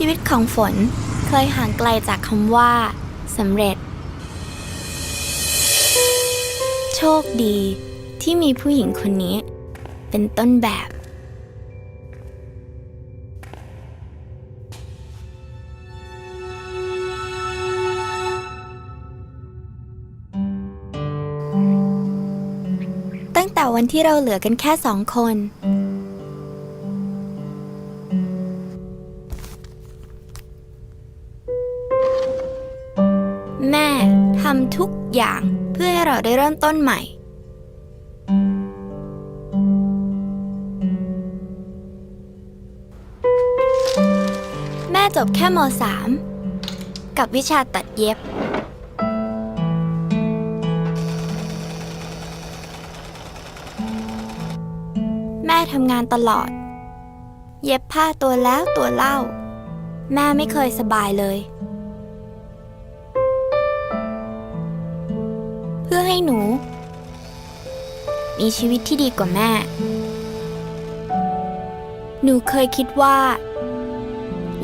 ชีวิตของฝนเคยห่างไกลจากคำว่าสำเร็จ โชคดีที่มีผู้หญิงคนนี้ เป็นต้นแบบ ตั้งแต่วันที่เราเหลือกันแค่สองคน ต้นใหม่ แม่จบแค่ม .3 กับวิชาตัดเย็บ แม่ทำงานตลอด เย็บผ้าตัวแล้วตัวเล่า แม่ไม่เคยสบายเลย เพื่อให้หนู มีชีวิตที่ดีกว่าแม่ หนูเคยคิดว่า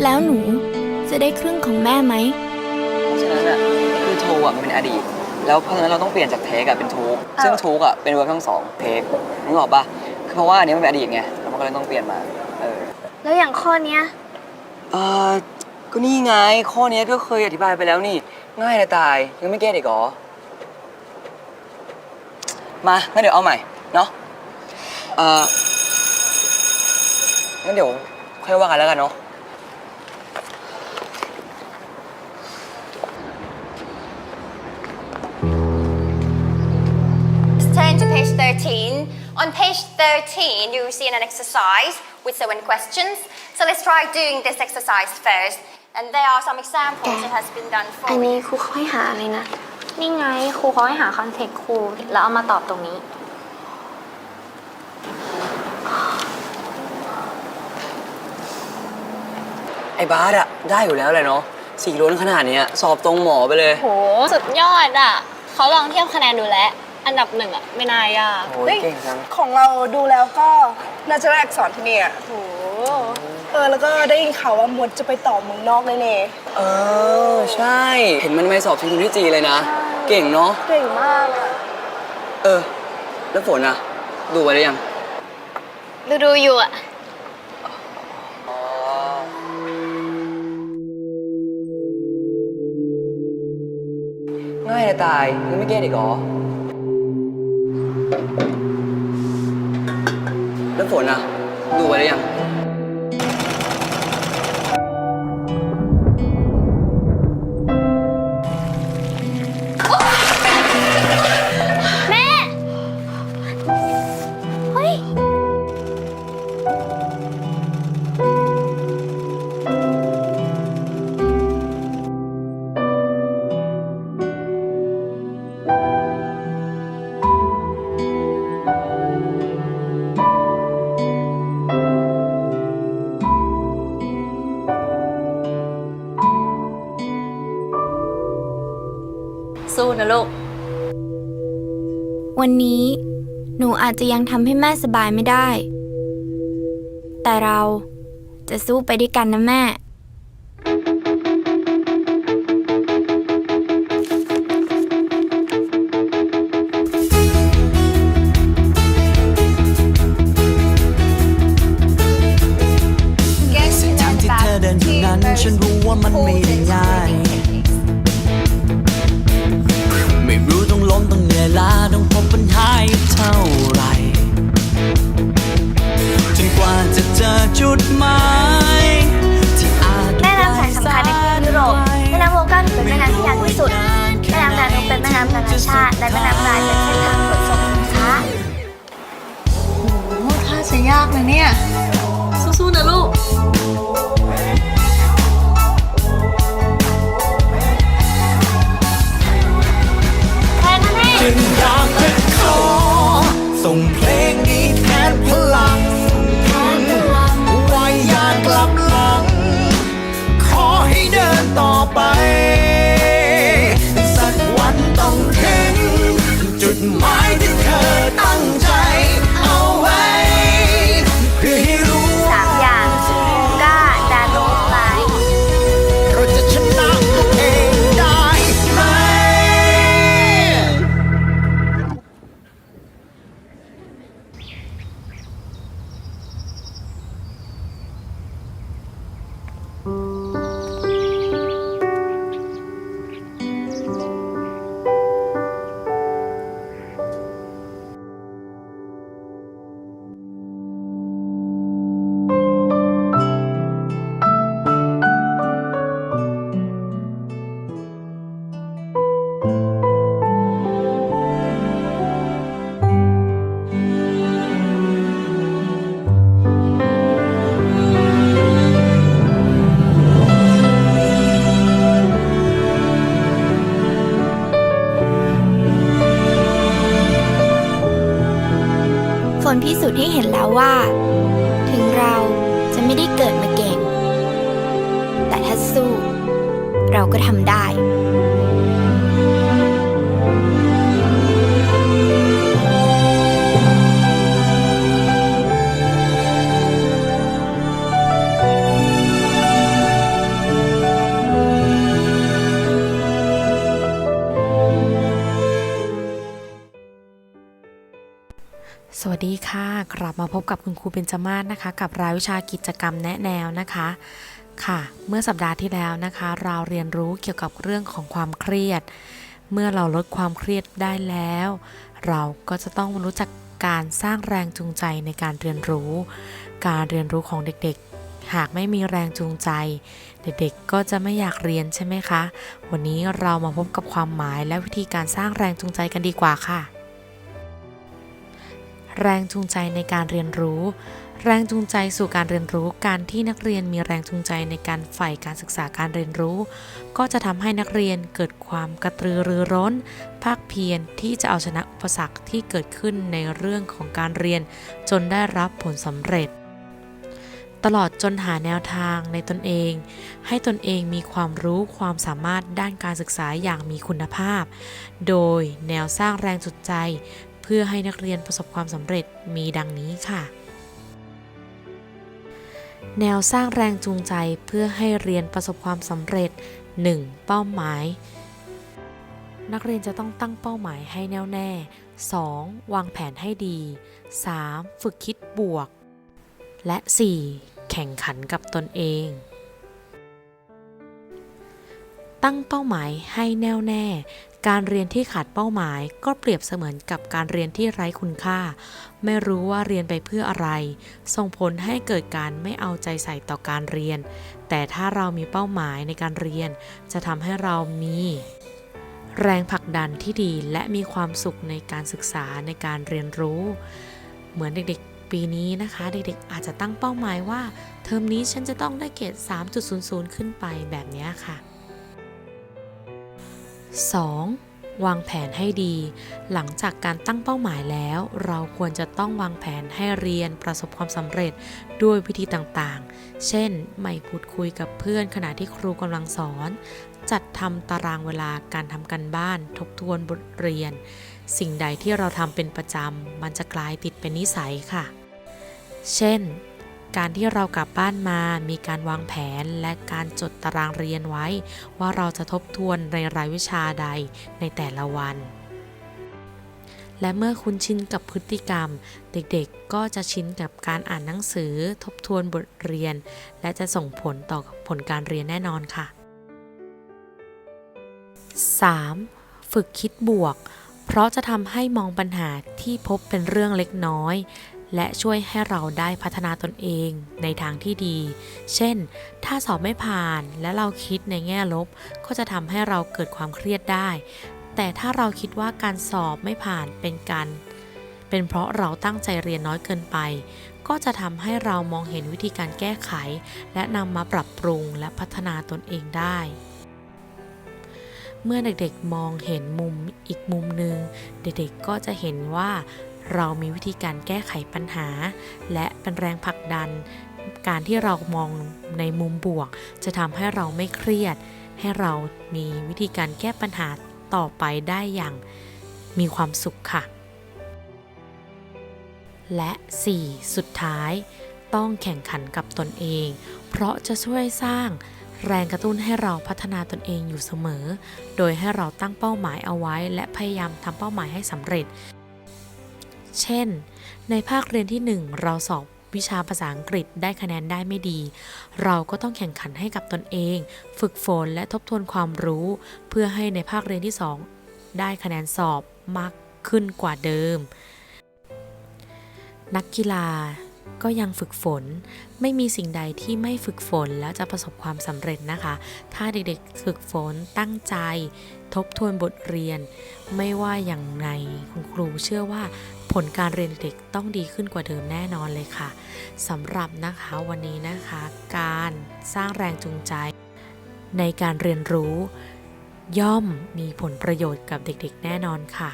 แล้วหนูจะได้ครึ่งของแม่ไหม เพราะฉะนั้นอะคือโทอะมันเป็นอดีต แล้วเพราะฉะนั้นเราต้องเปลี่ยนจากเทคอะเป็นทูกซึ่งทูกอะเป็นเวิร์กทั้งสองเทคนึกออกปะคือเพราะว่าอันนี้มันเป็นอดีตไงแล้วมันก็เลยต้องเปลี่ยนมาเออแล้วอย่างข้อเนี้ยเออก็นี่ไงข้อเนี้ยก็เคยอธิบายไปแล้วนี่ ง่ายเลยตายยังไม่เก็ตอีกเหรอ มางั้นเดี๋ยวเอาใหม่ เนาะเอองั้นเดี๋ยวค่อยว่ากันแล้วกันเนาะ Turn to page 13. On page 13, you will see an exercise with seven questions. So let's try doing this exercise first. And there are some examples that has been done อัน for นี้ you. ครูเขาให้หาอะไรนะ นี่ไงครูเขาให้หาคอนเทกต์ครูแล้วเอามาตอบตรงนี้ ไอ้บาสอะได้อยู่แล้วเลยเนาะสี่ล้นขนาดเนี้ยสอบตรงหมอไปเลย โห สุดยอดอะ เขาลองเทียบคะแนนดูแล้ว อันดับหนึ่งอะ ไม่นายากโอ้ยเก่งจัง ของเราดูแล้วก็น่าจะได้อักษรที่นี่อะโห เออ แล้วก็ได้ยินข่าวว่ามดจะไปต่อเมืองนอกเลยเน่เออ ใช่ เห็นมันไปสอบทีทุนที่จีนเลยนะ เก่งเนาะ เก่งมากอะเออ แล้วฝนอะดูไปหรือยัง ดูดูอยู่อะอ๋อง่ายจะตายยังไม่เก็ตอีกเหรอ แล้วฝนอะดูไปหรือยัง สู้นะลูก วันนี้หนูอาจจะยังทำให้แม่สบายไม่ได้ แต่เราจะสู้ไปด้วยกันนะแม่ หมายที่อาจแม่น้ำสายสำคัญในทวีปยุโรปแม่น้ำโวลก้าถือเป็นแม่น้ำที่ยาวที่สุด แม่น้ำดานูบเป็นแม่น้ำนานาชาติ และแม่น้ำรายเป็นเส้นทางขนส่งสินค้าถ้าจะยากนะเนี่ย สู้ๆนะลูก เราก็ทำได้สวัสดีค่ะ กลับมาพบกับคุณครูเบญจมาศนะคะ กับรายวิชากิจกรรมแนะแนวนะคะ ค่ะ เมื่อสัปดาห์ที่แล้วนะคะ เราเรียนรู้เกี่ยวกับเรื่องของความเครียด เมื่อเราลดความเครียดได้แล้ว เราก็จะต้องรู้จักการสร้างแรงจูงใจในการเรียนรู้ การเรียนรู้ของเด็กๆ หากไม่มีแรงจูงใจ เด็กๆ ก็จะไม่อยากเรียนใช่ไหมคะ วันนี้เรามาพบกับความหมายและวิธีการสร้างแรงจูงใจกันดีกว่าค่ะ แรงจูงใจในการเรียนรู้ แรงจูงใจสู่การเรียนรู้การที่นักเรียนมีแรงจูงใจในการใฝ่การศึกษาการเรียนรู้ ก็จะทำให้นักเรียนเกิดความกระตือรือร้น ภาคเพียรที่จะเอาชนะอุปสรรคที่เกิดขึ้นในเรื่องของการเรียน จนได้รับผลสำเร็จ ตลอดจนหาแนวทางในตนเอง ให้ตนเองมีความรู้ความสามารถด้านการศึกษาอย่างมีคุณภาพ โดยแนวสร้างแรงจุดใจ เพื่อให้นักเรียนประสบความสำเร็จมีดังนี้ค่ะ แนวสร้างแรงจูงใจเพื่อให้เรียนประสบความสำเร็จ 1. เป้าหมาย นักเรียนจะต้องตั้งเป้าหมายให้แน่วแน่ 2. วางแผนให้ดี 3. ฝึกคิดบวก และ 4. แข่งขันกับตนเอง ตั้งเป้าหมายให้แน่วแน่ การเรียนที่ขาดเป้าหมาย ก็เปรียบเสมือนกับการเรียนที่ไร้คุณค่า ไม่รู้ว่าเรียนไปเพื่ออะไร ส่งผลให้เกิดการไม่เอาใจใส่ต่อการเรียน แต่ถ้าเรามีเป้าหมายในการเรียน จะทำให้เรามี แรงผลักดันที่ดีและมีความสุขในการศึกษาในการเรียนรู้ เหมือนเด็กๆ ปีนี้นะคะ เด็กๆ อาจจะตั้งเป้าหมายว่า เทอมนี้ฉันจะต้องได้เกรด3.00 ขึ้นไปแบบนี้ค่ะ 2. วางแผนให้ดี หลังจากการตั้งเป้าหมายแล้ว เราควรจะต้องวางแผนให้เรียนประสบความสำเร็จด้วยวิธีต่างๆ เช่น ไม่พูดคุยกับเพื่อนขณะที่ครูกำลังสอน จัดทำตารางเวลาการทำกันบ้าน ทบทวนบทเรียน สิ่งใดที่เราทำเป็นประจำมันจะกลายติดเป็นนิสัยค่ะ เช่น การที่เรากลับบ้านมามีการวางแผนและการจดตารางเรียนไว้ ว่าเราจะทบทวนในรายวิชาใดในแต่ละวัน และเมื่อคุ้นชินกับพฤติกรรม เด็กๆก็จะชินกับการอ่านหนังสือ ทบทวนบทเรียน และจะส่งผลต่อผลการเรียนแน่นอนค่ะ 3. ฝึกคิดบวก เพราะจะทำให้มองปัญหาที่พบเป็นเรื่องเล็กน้อย และช่วยให้เราได้พัฒนาตนเองในทางที่ดี เช่น ถ้าสอบไม่ผ่านและเราคิดในแง่ลบ ก็จะทำให้เราเกิดความเครียดได้ แต่ถ้าเราคิดว่าการสอบไม่ผ่านเป็นการ เป็นเพราะเราตั้งใจเรียนน้อยเกินไป ก็จะทำให้เรามองเห็นวิธีการแก้ไข และนำมาปรับปรุงและพัฒนาตนเองได้เมื่อเด็กๆมองเห็นมุมอีกมุมหนึ่งเด็กๆก็จะเห็นว่า เรามีวิธีการแก้ไขปัญหา และเป็นแรงผลักดัน การที่เรามองในมุมบวก จะทำให้เราไม่เครียด ให้เรามีวิธีการแก้ปัญหาต่อไปได้อย่างมีความสุขค่ะ และ 4. สุดท้าย ต้องแข่งขันกับตนเอง เพราะจะช่วยสร้างแรงกระตุ้นให้เราพัฒนาตนเองอยู่เสมอ โดยให้เราตั้งเป้าหมายเอาไว้ และพยายามทำเป้าหมายให้สำเร็จ เช่น ในภาคเรียนที่ 1 เราสอบวิชาภาษาอังกฤษได้คะแนนได้ไม่ดี เราก็ต้องแข่งขันให้กับตนเอง ฝึกฝนและทบทวนความรู้ เพื่อให้ในภาคเรียนที่ 2 ได้คะแนนสอบมากขึ้นกว่าเดิม นักกีฬาก็ยังฝึกฝน ไม่มีสิ่งใดที่ไม่ฝึกฝนแล้วจะประสบความสำเร็จนะคะ ถ้าเด็กๆฝึกฝนตั้งใจ ทบทวนบทเรียน ไม่ว่าอย่างไรคุณครูเชื่อว่า ผลการเรียนเด็กต้องดีขึ้นกว่าเดิมแน่นอนเลยค่ะสำหรับนะคะวันนี้นะคะ การสร้างแรงจูงใจ ในการเรียนรู้ ย่อมมีผลประโยชน์กับเด็กๆ แน่นอนค่ะ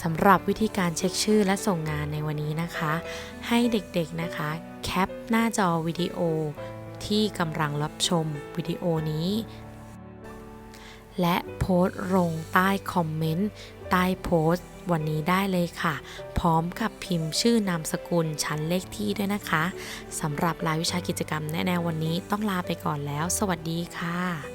สำหรับวิธีการเช็คชื่อและส่งงานในวันนี้นะคะ ให้เด็กๆนะคะ แคปหน้าจอวิดีโอที่กำลังรับชมวิดีโอนี้ และโพสต์ลงใต้คอมเมนต์ใต้โพสต์วันนี้ได้เลยค่ะ พร้อมกับพิมพ์ชื่อนามสกุลชั้นเลขที่ด้วยนะคะสำหรับรายวิชากิจกรรมแนแนววันนี้ต้องลาไปก่อนแล้ว สวัสดีค่ะ